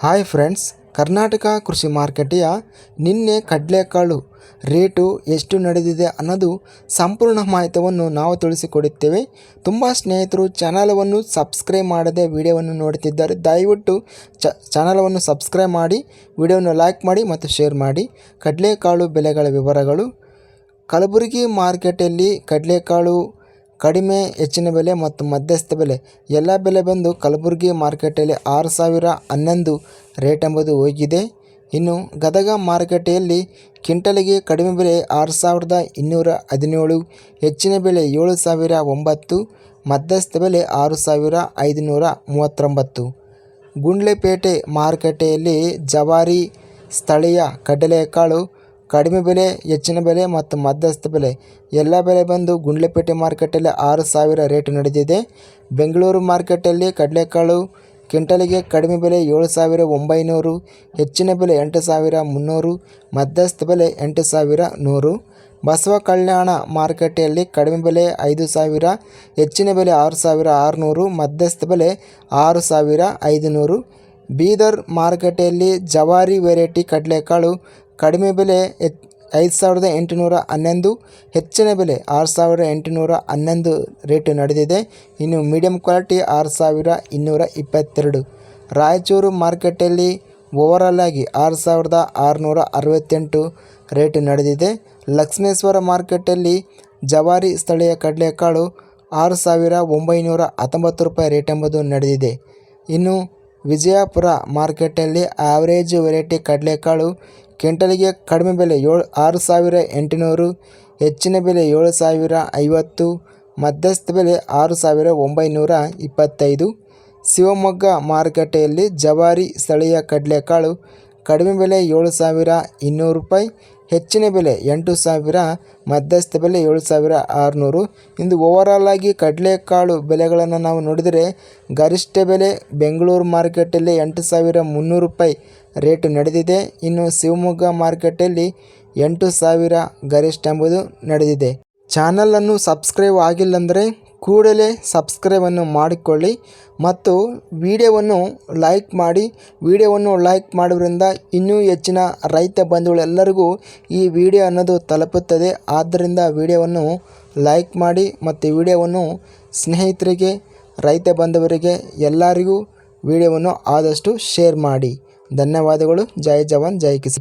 Hi friends, Karnataka ಕೃಷಿ ಮಾರುಕಟ್ಟೆಯ ನಿನ್ನೆ ಕಡಲೆಕಾಳು ರೇಟು ಎಷ್ಟು ನಡೆದಿದೆ ಅನ್ನೋದು ಸಂಪೂರ್ಣ ಮಾಹಿತಿಯನ್ನು ನಾವು ತಿಳಿಸಿಕೊಡುತ್ತೇವೆ. ತುಂಬ ಸ್ನೇಹಿತರು ಚಾನಲವನ್ನು ಸಬ್ಸ್ಕ್ರೈಬ್ ಮಾಡದೆ ವಿಡಿಯೋವನ್ನು ನೋಡುತ್ತಿದ್ದಾರೆ ದಯವಿಟ್ಟು ಚ, ಚಾನಲವನ್ನು ಸಬ್ಸ್ಕ್ರೈಬ್ ಮಾಡಿ, ವಿಡಿಯೋವನ್ನು ಲೈಕ್ ಮಾಡಿ ಮತ್ತು ಶೇರ್ ಮಾಡಿ. ಕಡಲೆಕಾಳು ಬೆಲೆಗಳ ವಿವರಗಳು. ಕಲಬುರಗಿ ಮಾರ್ಕೆಟಲ್ಲಿ ಕಡಲೆಕಾಳು ಕಡಿಮೆ, ಹೆಚ್ಚಿನ ಬೆಲೆ ಮತ್ತು ಮಧ್ಯಸ್ಥ ಬೆಲೆ. ಎಲ್ಲ ಬೆಲೆ ಬಂದು ಕಲಬುರಗಿ ಮಾರುಕಟ್ಟೆಯಲ್ಲಿ ಆರು ಸಾವಿರ ಹನ್ನೊಂದು ರೇಟ್ ಎಂಬುದು ಹೋಗಿದೆ. ಇನ್ನು ಗದಗ ಮಾರುಕಟ್ಟೆಯಲ್ಲಿ ಕ್ವಿಂಟಲಿಗೆ ಕಡಿಮೆ ಬೆಲೆ ಆರು ಸಾವಿರದ ಇನ್ನೂರ ಹದಿನೇಳು, ಹೆಚ್ಚಿನ ಬೆಲೆ ಏಳು ಸಾವಿರ ಒಂಬತ್ತು ಮಧ್ಯಸ್ಥ ಬೆಲೆ ಆರು ಸಾವಿರ ಐದುನೂರ ಮೂವತ್ತೊಂಬತ್ತು. ಗುಂಡ್ಲೆಪೇಟೆ ಮಾರುಕಟ್ಟೆಯಲ್ಲಿ ಜವಾರಿ ಸ್ಥಳೀಯ ಕಡಲೆಕಾಳು ಕಡಿಮೆ ಬೆಲೆ, ಹೆಚ್ಚಿನ ಬೆಲೆ ಮತ್ತು ಮಧ್ಯಸ್ಥ ಬೆಲೆ. ಎಲ್ಲ ಬೆಲೆ ಬಂದು ಗುಂಡ್ಲೆಪೇಟೆ ಮಾರುಕಟ್ಟೆಯಲ್ಲಿ ಆರು ಸಾವಿರ ರೇಟ್ ನಡೆದಿದೆ. ಬೆಂಗಳೂರು ಮಾರುಕಟ್ಟೆಯಲ್ಲಿ ಕಡಲೆಕಾಳು ಕ್ವಿಂಟಲಿಗೆ ಕಡಿಮೆ ಬೆಲೆ ಏಳು ಸಾವಿರ ಒಂಬೈನೂರು, ಹೆಚ್ಚಿನ ಬೆಲೆ ಎಂಟು ಸಾವಿರ ಮುನ್ನೂರು, ಮಧ್ಯಸ್ಥ ಬೆಲೆ ಎಂಟು ಸಾವಿರ ನೂರು. ಬಸವ ಕಲ್ಯಾಣ ಮಾರುಕಟ್ಟೆಯಲ್ಲಿ ಕಡಿಮೆ ಬೆಲೆ ಐದು ಸಾವಿರ, ಹೆಚ್ಚಿನ ಬೆಲೆ ಆರು ಸಾವಿರ ಆರುನೂರು, ಮಧ್ಯಸ್ಥ ಬೆಲೆ ಆರು ಸಾವಿರ ಐದುನೂರು. ಬೀದರ್ ಮಾರುಕಟ್ಟೆಯಲ್ಲಿ ಜವಾರಿ ವೆರೈಟಿ ಕಡಲೆಕಾಳು ಕಡಿಮೆ ಬೆಲೆ ಎತ್ ಐದು ಸಾವಿರದ ಎಂಟುನೂರ ಹನ್ನೊಂದು, ಹೆಚ್ಚಿನ ಬೆಲೆ ಆರು ಸಾವಿರದ ಎಂಟುನೂರ ಹನ್ನೊಂದು ರೇಟು ನಡೆದಿದೆ. ಇನ್ನು ಮೀಡಿಯಂ ಕ್ವಾಲಿಟಿ ಆರು ಸಾವಿರ ಇನ್ನೂರ ಇಪ್ಪತ್ತೆರಡು. ರಾಯಚೂರು ಮಾರ್ಕೆಟಲ್ಲಿ ಓವರಾಲ್ ಆಗಿ ಆರು ಸಾವಿರದ ಆರುನೂರ ಅರವತ್ತೆಂಟು ರೇಟು ನಡೆದಿದೆ. ಲಕ್ಷ್ಮೇಶ್ವರ ಮಾರ್ಕೆಟಲ್ಲಿ ಜವಾರಿ ಸ್ಥಳೀಯ ಕಡಲೆಕಾಳು ಆರು ಸಾವಿರ ಒಂಬೈನೂರ ಹತ್ತೊಂಬತ್ತು ರೂಪಾಯಿ ರೇಟ್ ಎಂಬುದು ನಡೆದಿದೆ. ಇನ್ನು ವಿಜಯಪುರ ಮಾರ್ಕೆಟಲ್ಲಿ ಆವರೇಜ್ ವೆರೈಟಿ ಕಡಲೆಕಾಳು ಕ್ವಿಂಟಲಿಗೆ ಕಡಿಮೆ ಬೆಲೆ ಏಳು, ಆರು ಸಾವಿರ ಎಂಟುನೂರು, ಹೆಚ್ಚಿನ ಬೆಲೆ ಏಳು ಸಾವಿರ ಐವತ್ತು, ಮಧ್ಯಸ್ಥ ಬೆಲೆ ಆರು ಸಾವಿರ ಒಂಬೈನೂರ ಇಪ್ಪತ್ತೈದು. ಶಿವಮೊಗ್ಗ ಮಾರುಕಟ್ಟೆಯಲ್ಲಿ ಜವಾರಿ ಸ್ಥಳೀಯ ಕಡಲೆಕಾಳು ಕಡಿಮೆ ಬೆಲೆ ಏಳು ಸಾವಿರ ಇನ್ನೂರು ರೂಪಾಯಿ, ಹೆಚ್ಚಿನ ಬೆಲೆ ಎಂಟು ಸಾವಿರ, ಮಧ್ಯಸ್ಥ ಬೆಲೆ ಏಳು ಸಾವಿರ ಆರುನೂರು. ಇಂದು ಓವರಾಲ್ ಆಗಿ ಕಡಲೆಕಾಳು ಬೆಲೆಗಳನ್ನು ನಾವು ನೋಡಿದರೆ ಗರಿಷ್ಠ ಬೆಲೆ ಬೆಂಗಳೂರು ಮಾರ್ಕೆಟಲ್ಲಿ ಎಂಟು ಸಾವಿರ ಮುನ್ನೂರು ರೂಪಾಯಿ ರೇಟು ನಡೆದಿದೆ. ಇನ್ನು ಶಿವಮೊಗ್ಗ ಮಾರ್ಕೆಟಲ್ಲಿ ಎಂಟು ಸಾವಿರ ಗರಿಷ್ಠ ಎಂಬುದು ನಡೆದಿದೆ. ಚಾನಲನ್ನು ಸಬ್ಸ್ಕ್ರೈಬ್ ಆಗಿಲ್ಲಂದರೆ ಕೂಡಲೇ ಸಬ್ಸ್ಕ್ರೈಬನ್ನು ಮಾಡಿಕೊಳ್ಳಿ ಮತ್ತು ವಿಡಿಯೋವನ್ನು ಲೈಕ್ ಮಾಡಿ. ವಿಡಿಯೋವನ್ನು ಲೈಕ್ ಮಾಡೋದ್ರಿಂದ ಇನ್ನೂ ಹೆಚ್ಚಿನ ರೈತ ಬಂಧುಗಳೆಲ್ಲರಿಗೂ ಈ ವಿಡಿಯೋ ಅನ್ನೋದು ತಲುಪುತ್ತದೆ. ಆದ್ದರಿಂದ ವಿಡಿಯೋವನ್ನು ಲೈಕ್ ಮಾಡಿ ಮತ್ತು ವಿಡಿಯೋವನ್ನು ಸ್ನೇಹಿತರಿಗೆ, ರೈತ ಬಂಧುವರಿಗೆ ಎಲ್ಲರಿಗೂ ವಿಡಿಯೋವನ್ನು ಆದಷ್ಟು ಶೇರ್ ಮಾಡಿ. ಧನ್ಯವಾದಗಳು. ಜೈ ಜವಾನ್. ಜೈ ಕಿಸಾನ್.